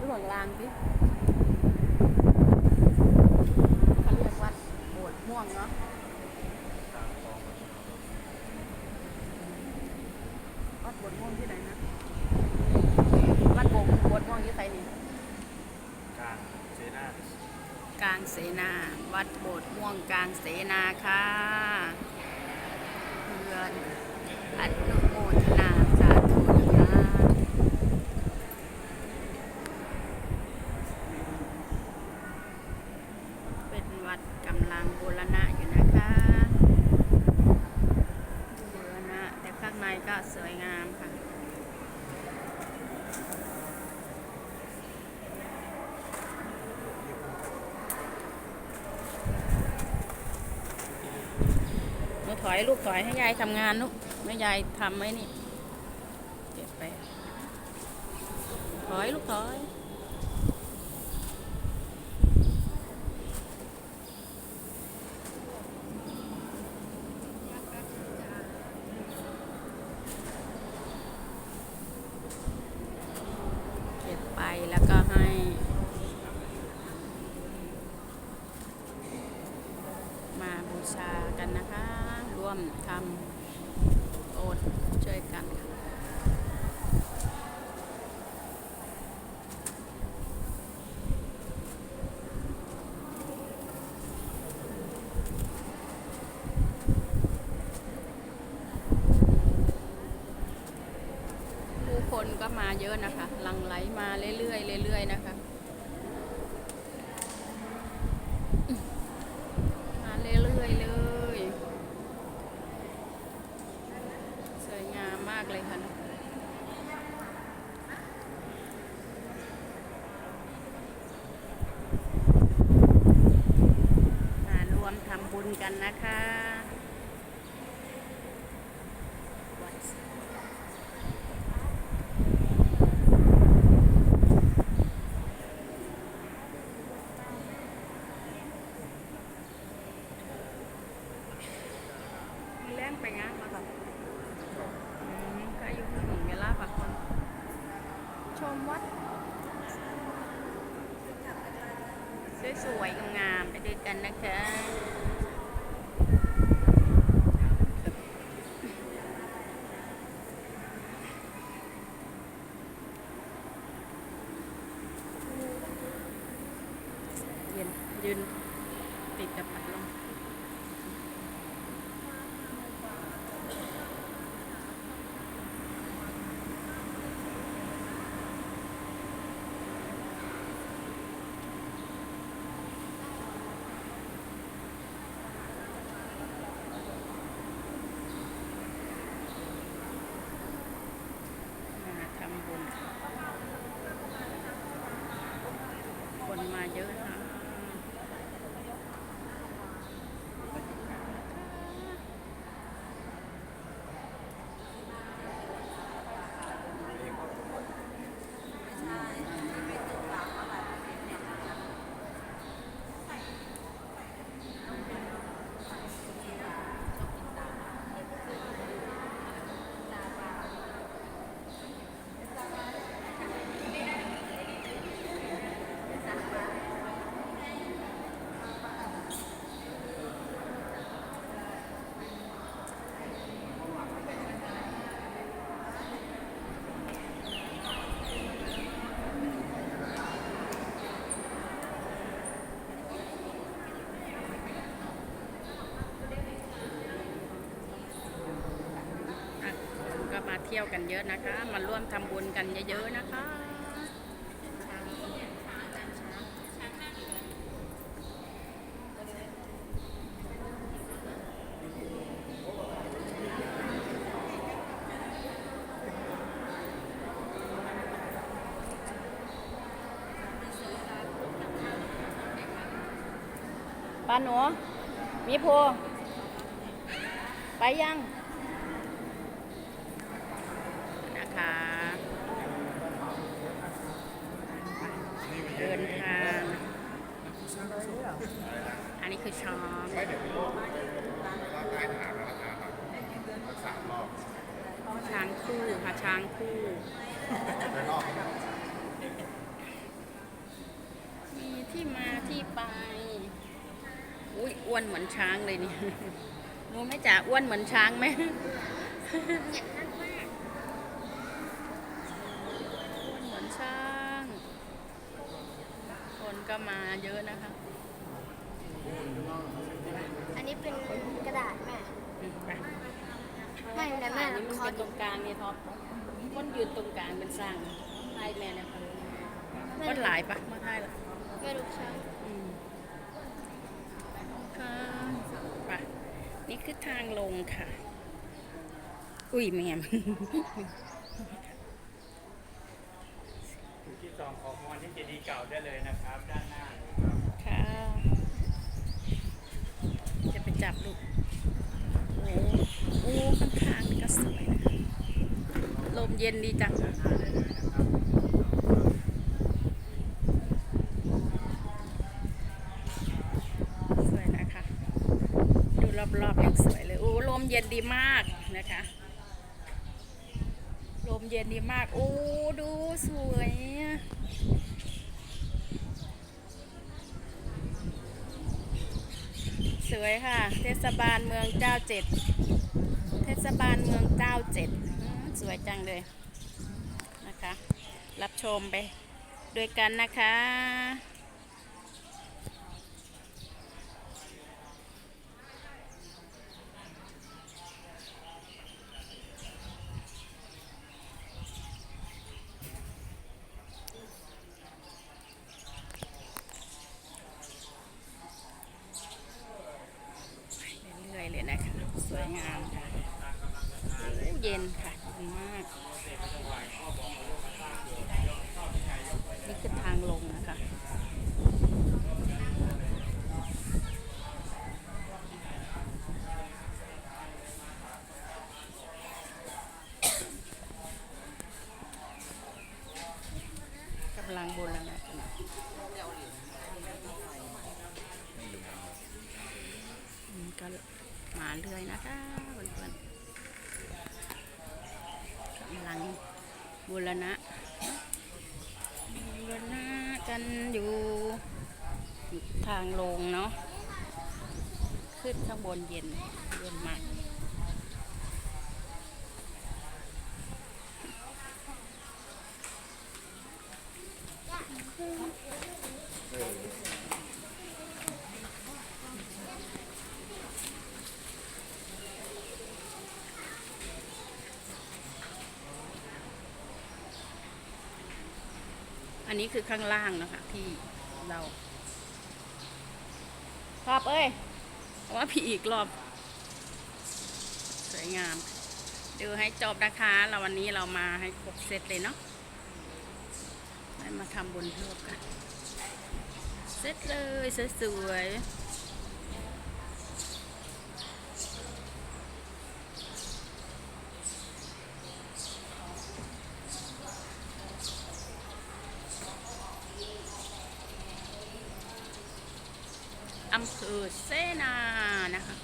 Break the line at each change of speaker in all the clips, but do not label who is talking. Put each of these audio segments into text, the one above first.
ระหว่างรางสิเขาเรียกวัดโบสถ์ม่วงเนาะวัดโบสถ์ม่วงที่ไหนนะ วัดโบสถ์โบสถ์ม่วงที่ไหนนี่
กลางเซน่าก
ลางเสนา วัดโบสถ์ม่วงกลางเสนาค่ะเพื่อนอนุโมทนาสาธุนะคะเป็นวัดกำ ลังบูรณะอยู่นะคะบูรณะแต่ข้างในก็สวยงามค่ะ หนูถอยลูกถอยให้ยายทำงานลูกไม่ยายทำไว้นี่ เก็บไป ถอยลูกถอย เก็บไปแล้วก็ให้ มาบูชากันนะคะ ร่วมทำ โอดช่วยกันค่ะผู้คนก็มาเยอะนะคะ หลังไหลมาเรื่อยๆเรื่อยๆนะคะ มาเรื่อยๆเลย สวยงามมากเลยค่ะ มารวมทำบุ ญกันนะคะมีแรงไปงานมาก่อนอืมก็อายู่ที่หนึ่งเวลาพักผ่อนชมวัดสวยๆงามๆไปด้วยกันนะคะ ที่ยวกันเยอะนะคะ มาร่วมทำบุญกันเยอะๆนะคะป้าหนูมีโพไปยัง นะคะเดินทางอันนี้คือช้าง
ไม่เดี๋ยวร่างกายทหารแล้วนะครับรักสามรอบ
ช้างคู่ค่ะช้างคู่
ไปรอบ
ที่มาที่ไปอุ้ยอ้วนเหมือนช้างเลยนี่รู้ไหมจ๋าอ้วนเหมือนช้างไหม
เหยียดมากมาก
อ้วนเหมือนช้าง คน ก็มาเยอะนะคะ
อันนี้เป็นกระดาษแม่
อืมไป
ไม่นะแม่
อันนี้มัน
ขอ
เป็นตรงกลางนี่ท็อปคนยืนตรงกลางเป็นสร้างไทยแม่เนี่ยค่ะคนหลายปะมาไทยละ
ไม่รู้ช่าง
อืมค่ะไปนี่คือทางลงค่ะ อุ้ยแม่ม
จุดที่ สองของมอนที่เจดีย์เก่าได้เลยนะครับ ด้านหน้านะครับ
ค่ะ จะไปจับลูก โอ้โอ้ข้างทางนี่ก็สวยนะลมเย็นดีจัง
ด้านหน้าได้เลยนะครับ
สวยนะคะ ดูรอบๆยังสวยเลย โอ้ ลมเย็นดีมากนะคะ ลมเย็นดีมาก โอ้ ดูสวยสวยค่ะ เทศบาลเมืองเจ้าเจ็ด เทศบาลเมืองเจ้าเจ็ด สวยจังเลยนะคะ รับชมไปด้วยกันนะคะ เรื่อยๆเลยนะคะ สวยงามค่ะโอ้ เย็นค่ะเย็นมาก นี่คือทางลงนะคะกำลังบนแล้วนะก็มาเรื่อยนะคะ ลังบูรณะบูรณะกันอยู่ทางลงเนาะขึ้นข้างบนเย็นเย็นมากอั นี้คือข้างล่างนะคะที่เรารอบเอ้ยว่าพี่อีกรอบ สวยงาม ดูให้จบนะคะ เราวันนี้เรามาให้ครบเซตเลยเนาะได้มาทำบุญเพิ่มกัน เสร็จเลยสวยๆ อำเภอเสนานะคะ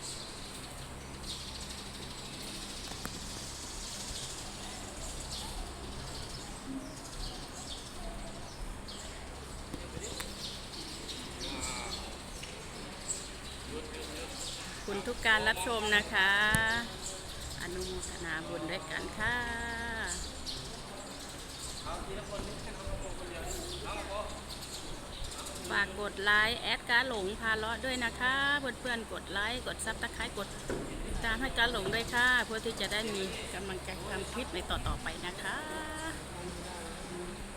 คุณทุกการรับชมนะคะ อนุโมทนาบุญด้วยกันค่ะ ฝากกดไลค์แอดการหลงพาเลาะด้วยนะคะ เพื่อนๆกดไลค์กดซับสไคร้กดติดตามให้การหลงด้วยค่ะ เพื่อที่จะได้มีกำลังใจทำคลิปในต่อๆไปนะคะ